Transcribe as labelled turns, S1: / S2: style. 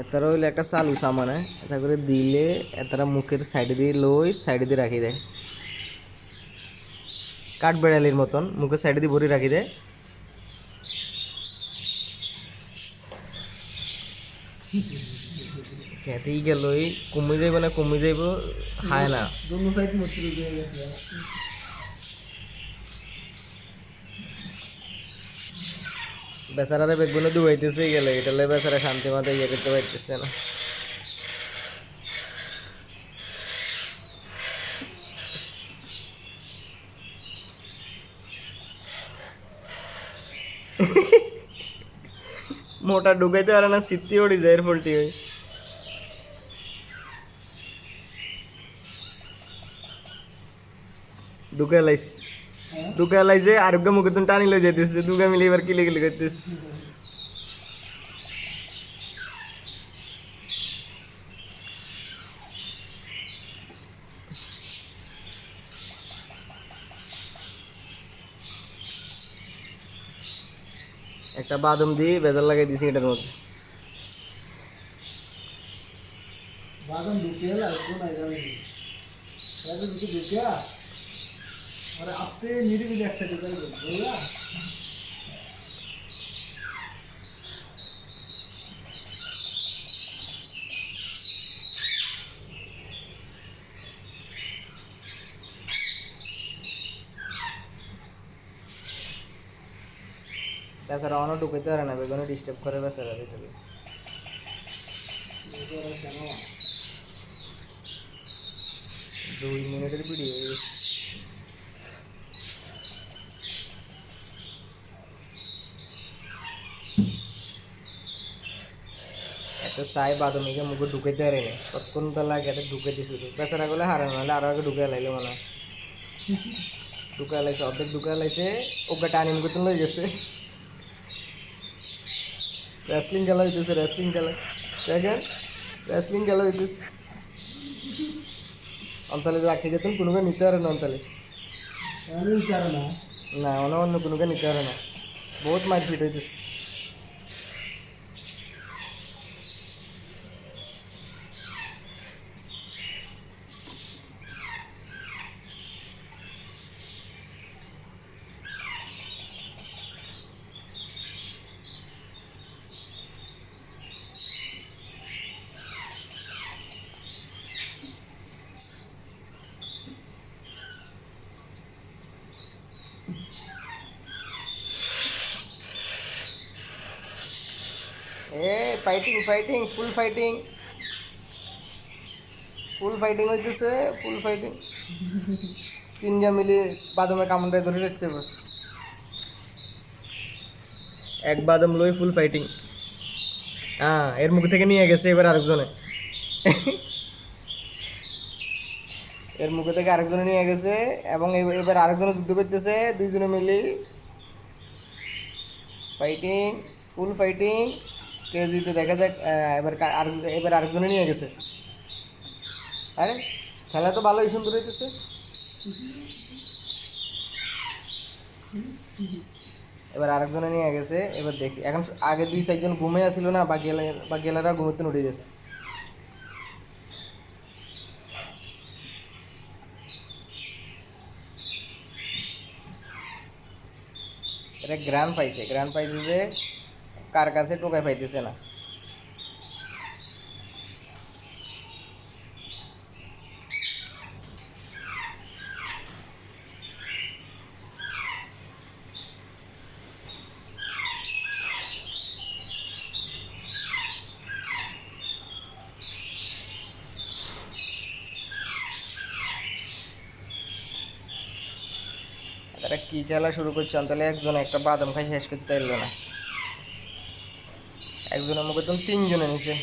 S1: এতারা হইলে একটা চালু সামানে এটা করে দিলে এতারা মুখের সাইডে দিয়ে লই, সাইডে দিয়ে রাখি দেয় কাঠ বেড়ালির মতন, মুখের সাইডে দিয়ে ভরি রাখি দেয় খেতেই গেলই কমে যাইব না কমে যাইব খায় না। বেচারারে বেগুনে দুবাইতেছে গেলে এটালে বেচারা শান্তি মতো ইয়ে করতে পারতেছে না। মোটা ঢুকাইতে পারে না সিদ্ধি ওড়ি যায় পোলট্রি ওই ঢুকে লাইছে। দুগা লাইছে আরোগ্য মুখে টানি লই যাইতেছে, দুগা মিলে এবার কিলে কিলে করতেছে। একটা বাদাম দিয়ে বেজার লাগাই দিছি এটার মধ্যে।
S2: বাদাম ঢুকে না জানি। ঢুকে আরে আস্তে নিরিবিলি একটা ডিজাইন বুঝলা?
S1: তাছাড়া অন্য ঢুকাইতে পারে না বেগুনে ডিস্টার্ব করে বেচারা ভিতরে। দুই মিনিটের ভিডিও তো চাই বাদমিকে মুখে ঢুকাইতে পারি না কতক্ষণ বেলা গেটে ঢুকে দিই শুধু বেচারা গেলে হারানো হলে আরও আগে ঢুকে লাইলো মনে। হয় ঢুকা লাইছে অর্ধেক ঢুকা লাইছে ওকে টানি মুখে লই গেছে। রেসলিং খেলা হইতেছে রেসলিং খেলা। দেখেন রেসলিং খেলা হইতেছে অন্তালে রাখি যেতেন কোনোকে নিতে পারে না অন্তালে? না? অন্য অন্য কোনোকে নিতে পারে না? বহুত মারপিট হইতেছে fighting fighting full fighting full fighting হইতেছে ফুল ফাইটিং তিনজন মিলে বাদামে কামড়ায় ধরে রাখছে এক বাদাম লই ফুল ফাইটিং হ্যাঁ এর মুখ থেকে নিয়ে গেছে এবার আরেকজনে। এর মুখে থেকে আরেকজনে নিয়ে গেছে এবং এবার আরেকজনে যুদ্ধ করতেছে, দুইজনে মিলে। ফাইটিং ফুল ফাইটিং কে জিতে দেখা যাক এবার আর এবার আরেকজনে নিয়ে গেছে। আরে, খেলা তো ভালোই সুন্দর হইতেছে। এবার আরেকজনে নিয়ে গেছে, এবার দেখি। এখন আগে দুই চারজন ঘুমে আসছিল না বা এলা- বা এলারা ঘুমোতে উঠে গেছে। এটা গ্রান পাইছে গ্রান পাইছে যে কার কাছে টোকাই পাইতেছে না তারা কি খেলা শুরু করছে তাহলে একজন একটা বাদাম খাই শেষ করতে পারলো না একজনের মুখে তুমি তিনজনে নিছে।